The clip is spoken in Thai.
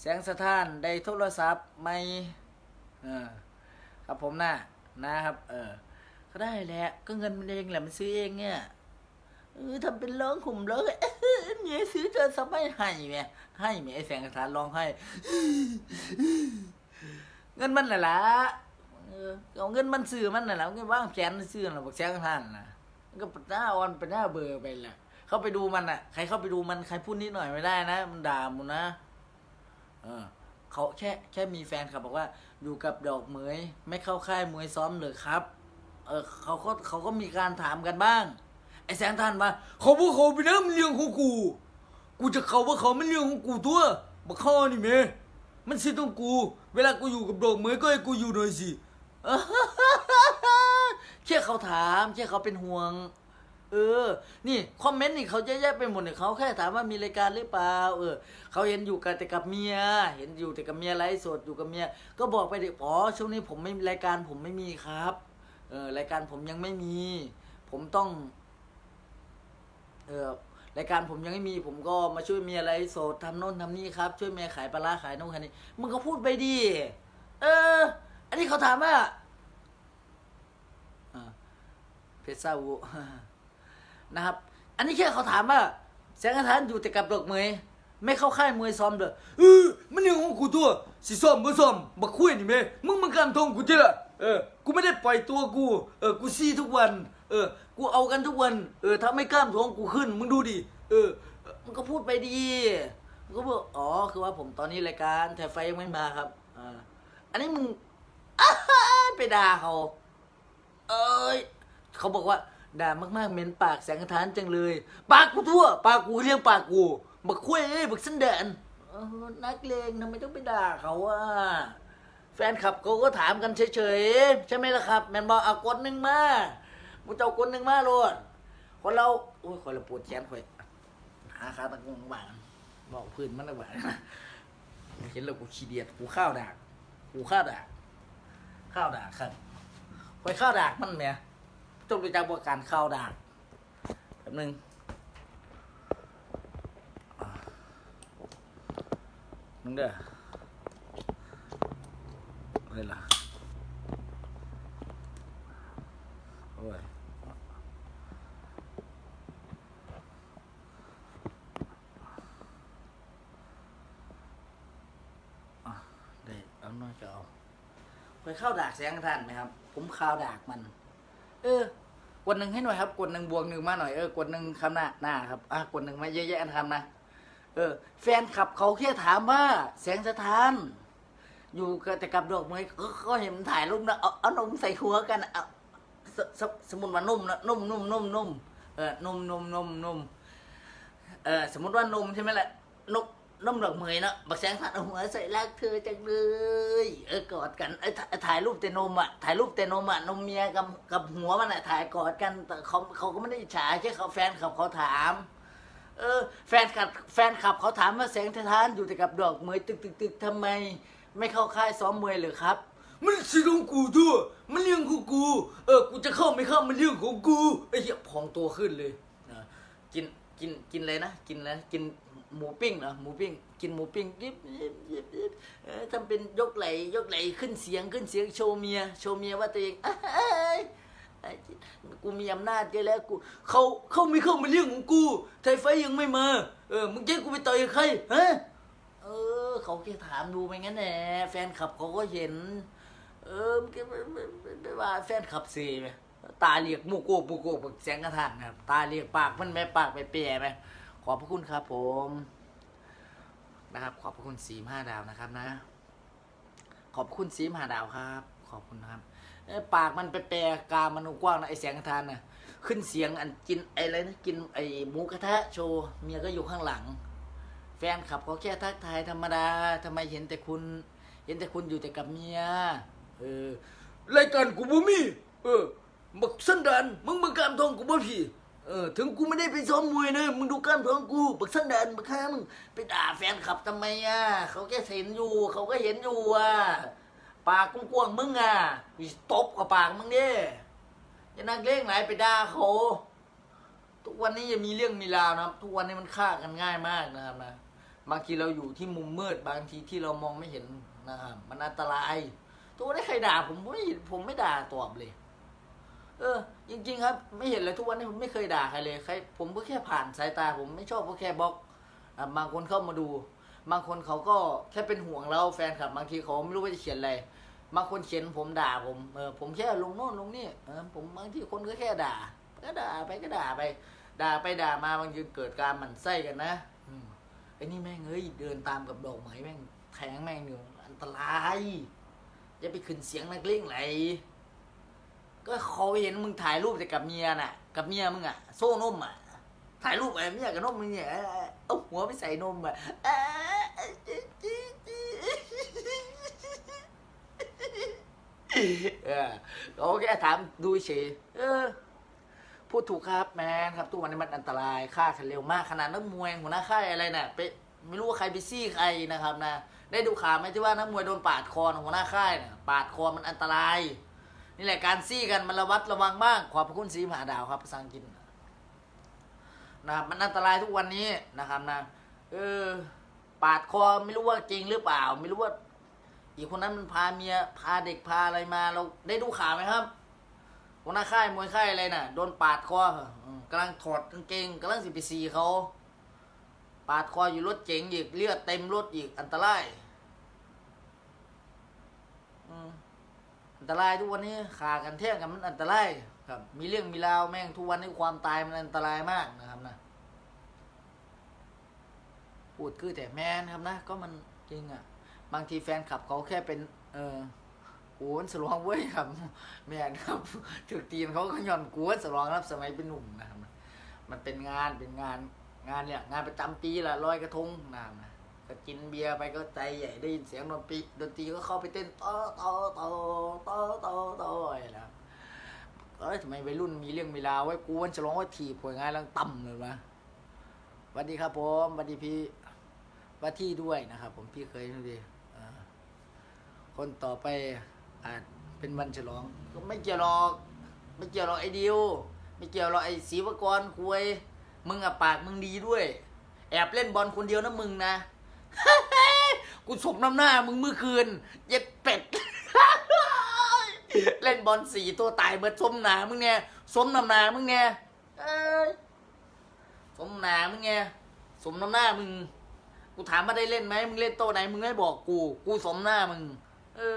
แสงสะท้านได้โทรศัพท์ไม่เออครับผมนะนะครับ เออก็ได้แหละก็เงินมันเองแหละมันซื้อเองเนี่ยเออทำเป็นร้องห่มร้องเอ้ยเมียซื้อโทรศัพท์ไม่ให้แม่ให้แม่ไอ้แสงสะท้านร้องให้ เงินมันน่ะละเออเอาเงินมันซื้อมันน่ะละเอาเงินว่างแขนซื้อน่ะบอกแสงสะท้านน่ะก็หน้าอ่อนเป็นหน้าเบอร์ไปแหละเข้าไปดูมันอะ ใครเข้าไปดูมันใครพูดนิดหน่อยไม่ได้นะ มันด่ามุนนะ เออเขาแค่แค่มีแฟนครับบอกว่าอยู่กับดอกเหมย ไม่เข้าค่ายมวยซ้อมเลยครับ เออเขาก็เขาก็มีการถามกันบ้าง ไอ้แสงทันมาเขาบอกเขาไปนะมันเรื่องของกู กูจะเขาว่าเขาไมันเรื่องของกูตัวบักข้อนี่เมมันสิต้องกู เวลากูอยู่กับดอกเหมยก็ให้กูอยู่หน่อยสิแค่เขาถามแค่เขาเป็นห่วง เออ นี่คอมเมนต์นี่เขาเยอะแยะไปหมดเนี่ยเขาแค่ถามว่ามีรายการหรือเปล่า เออเขาเห็นอยู่กันแต่กับเมีย เห็นอยู่แต่กับเมียไลฟ์สดอยู่กับเมีย ก็บอกไปเด็กอ๋อช่วงนี้ผมไม่รายการผมไม่มีครับ เออรายการผมยังไม่มี ผมต้อง เออรายการผมยังไม่มี ผมก็มาช่วยเมียไลฟ์สดทำโน่นทำนี่ครับ ช่วยเมียขายปลาร้าขายโน่นขายนี่มึงก็พูดไปดิเออ อันนี้เขาถามว่าอ่าเพชรซาวุ นะครับ อันนี้แค่เขาถามว่า แสงอาทานอยู่แต่กับดอกเมยไม่เข้าค่ายมวยซ้อมเด้อเออมันเรื่องของกูตัวสิซ้อมบ่ซ้อมบักคุยนี่แม่มึงมันกำทงกูติละเออ กูไม่ได้ปล่อยตัวกู เออ กูซีทุกวัน เออ กูเอากันทุกวัน เออ ถ้าไม่กล้ามท้องกูขึ้น มึงดูดิ เออ มันก็พูดไปดี มันก็บอกอ๋อ คือว่าผมตอนนี้รายการแต่ไฟยังไม่มาครับ อ่า อันนี้มึงไปด่าเขา เอ้ย เขาบอกว่า ด่ามากๆเหม็นปากแสงกระทานจังเลย ปากกูทั่ว ปากกูเรียงปากกูบักคุยเอ้ยบักสันแดนนักเลงทำไมต้องไปด่าเขาอะแฟนคลับเขาก็ถามกันเฉยๆ ใช่ไหมล่ะครับ แมนบอกเอากดหนึ่งมามึงจะเอากดหนึ่งมาโลดคนเราโอ้ยคนเราปวดแขนข่อยหาขาตะกุงบ้างบอกพื้นมันละบ้างเห็นแล้วกูขี้เดียดกูข้าวด่ากกูข้าวด่าข้าวด่ากครับข่อยข้าวด่ามันแหม่ ต้องรู้จักว่าการเข้าด่านแป๊บนึงอ่ามึงเด้อเฮ้ยล่ะโอ้ยอะได้เอาน้อยก็เอาไปเข้าดากแสงท่านไหมครับ ผมเข้าวดากมัน เออ กดหนึ่งให้หน่อยครับกดหนึ่งบวกหนึ่งมาหน่อยเออกดหนึ่งคำหน้าหน้าครับอะกดหนึ่งมาเยอะๆนะครับนะเออ แฟนขับเขาแค่ถามว่าแสงสะท้าน อยู่กับแต่กับดอกไม้ก็ก็เห็นถ่ายรูปนะเอาเอานมใส่หัวกันเอาสสสมมติว่านุ่มนะนุ่มนุ่มนุ่มนุ่มเออนุ่มนุ่มนุ่มนุ่มเออสมมติว่านุ่มใช่ไหมล่ะนุ่ม นุ่มดอกไม้เนาะบักแสงสะท้านเอาหัวใส่รักเธอจังเลยเออกอดกันเออถ่ายรูปแต่นมอะถ่ายรูปแต่นมอะนมเมียกับกับหัวมันอะถ่ายกอดกันแต่เขาเขาก็ไม่ได้อิจฉาแค่เขาแฟนขับเขาถาม เออ แฟนขับแฟนขับเขาถามว่าแสงทานอยู่แต่กับดอกเมยตึกตึกตึกทำไม ไม่เข้าค่ายซ้อมมวยเลยครับ มันสิของกูด้วยมันเรื่องของกู เออกูจะเข้าไม่เข้ามันเรื่องของกูไอ้เหี้ยพองตัวขึ้นเลยนะกิน กินกินอะไรนะกินอะไรกินหมูปิ้งเหรอหมูปิ้งกินหมูปิ้งยิบยิบยิบยิบเออทำเป็นยกไหลยกไหลขึ้นเสียงขึ้นเสียงโชว์เมียโชว์เมียว่าตัวเองกูมีอำนาจเยอะแล้วกูเขาเขาไม่เข้ามาเรื่องของกูไทยไฟยังไม่มาเออมึงจะกูไปต่อยใครฮะเออเขาแค่ถามดูไปงั้นแหละแฟนคลับเขาก็เห็น เออมันก็ไม่ไม่ไม่ไม่ว่าแฟนคลับสีไหม ตาเรียกมูโกมูโกแบบแสงกระทานนะครับตาเรียกปากมันไม่ปากไปเปียไหมขอบพระคุณครับผมนะครับ ขอบพระคุณสีห้าดาวนะครับนะ ขอบคุณสีห้าดาวครับ ขอบคุณครับปากมันไปแปรกามันกว้างนะไอแสงกระทานนะขึ้นเสียงอันกินไออะไรนะกินไอหมูกระทะโชว์เมียก็อยู่ข้างหลัง แฟนขับเขาแค่ทักทายธรรมดาทำไมเห็นแต่คุณ เห็นแต่คุณอยู่แต่กับเมียเออรายการกูบ่มีเออ บักสันดานมึงมึงกล้ามทองกูบ่พี่เออถึงกูไม่ได้ไปซ้อมมวยนะมึงดูกล้ามทองกูบักสันดานบักข้ามึงไปด่าแฟนขับทำไมอะเขาแค่เห็นอยู่เขาก็เห็นอยู่อะปากกว้างๆมึงอะกูสิตบกับปากมึงเด้อย่านักเลงไหลไปด่าเขาทุกวันนี้ย่ามีเรื่องมีราวนะครับ ทุกวันนี้มันฆ่ากันง่ายมากนะครับนะบางทีเราอยู่ที่มุมมืดบางทีที่เรามองไม่เห็นนะครับมันอันตรายทุกวันนี้ใครด่าผมไม่ผมไม่ด่าตอบเลย เออ จริง ๆ ครับ ไม่เห็นเลยทุกวันนี้ผมไม่เคยด่าใครเลยใครผมก็แค่ผ่านสายตา ผมไม่ชอบก็แค่บล็อกบางคนเข้ามาดู บางคนเขาก็แค่เป็นห่วงเราแฟนคลับบางทีเขาไม่รู้ว่าจะเขียนอะไรบางคนเขียนผมด่าผมเออผมแค่ลงโน่นลงนี่เออผมบางทีคนก็แค่ด่า ก็ด่าไปก็ด่าไป ด่าไปด่ามาบางทีเกิดการหมั่นไส้กันนะไอ้นี่แม่งเอ้ยเดินตามกับดอกไม้แม่งแทงแม่งอยู่อันตรายอย่าไปขึ้นเสียงนักเลงไหล ก็เขาเห็นมึงถ่ายรูปแต่กับเมียน่ะ กับเมียมึงอะ โซ่นมอะ ถ่ายรูปไอ้เมียกับนมมึงเนี่ยเอาหัวไปใส่นมอะเอเคถามดูเฉยเออพูดถูกครับแมนครับทุกวันนี้มันอันตรายฆ่ากันเร็วมากขนาดนักมวยหัวหน้าค่ายอะไรน่ะไปไม่รู้ว่าใครไปซี่ใครนะครับนะได้ดูข่าวไหมที่ว่านักมวยโดนปาดคอหัวหน้าค่ายน่ะปาดคอมันอันตราย นี่แหละการซี่กันมันระวัดระวังบ้าง ขอบพระคุณสีมหาดาวครับภาษาอังกฤษนะครับมันอันตรายทุกวันนี้นะครับนะเออปาดคอไม่รู้ว่าจริงหรือเปล่า ไม่รู้ว่า อีกคนนั้นมันพาเมียพาเด็กพาอะไรมาเราได้ดูข่าวไหมครับหัวหน้าค่ายมวยค่ายอะไรน่ะโดนปาดคอกำลังถอดกางเกงกำลังสิไปซีเขาปาดคออยู่รถเก๋งอีกเลือดเต็มรถอีกอันตรายอืม อันตรายทุกวันนี้ขากันแท่งกันมันอันตรายครับ มีเรื่องมีราวแม่งทุกวันนี้ความตายมันอันตรายมากนะครับนะพูดคือแต่แม่นครับนะ ก็มันจริงอะ บางทีแฟนคลับเขาแค่เป็น เออกูนสลองเว้ยครับแม่นครับถึกตีนเขาก็ย่อนกูนสลองครับสมัยเป็นหนุ่มนะครับมันเป็นงานเป็นงานงานเนี่ย งานประจำปีละลอยกระทงนะครับนะ ก็กินเบียร์ไปก็ใจใหญ่ได้ยินเสียงดนตรีดนตรีก็เข้าไปเต้นโต่อต่อต่อต่อต่อต่อะไรนะเอ้ยทำไมวัยรุ่นมีเรื่องมีราวไว้กูวันฉลองว่าถีบผลงานแล้วต่ำเลยวะสวัสดีครับผมสวัสดีพี่ว่าที่ด้วยนะครับ ผมพี่เคยดูดิอ่าคนต่อไปอาจเป็นวันฉลองก็ไม่เกี่ยวหรอก ไม่เกี่ยวหรอกไอ้ดิวไม่เกี่ยวหรอกไอ้ศรีวกรคุยมึงอะปากมึงดีด้วย แอบเล่นบอลคนเดียวนะมึงนะ กูสมน้ำหน้ามึงเมื่อคืน เย็ดเป็ด เล่นบอลสี่ตัวตายเบิดสมหนามึงเนี่ยสมน้ำหนามึงเนี่ยเอ้ยสมหนามึงเนี่ยสมน้ำหน้ามึง กูถามว่าได้เล่นไหมมึงเล่นโต๊ะไหนมึงไม่บอกกู กูสมหน้ามึง เออ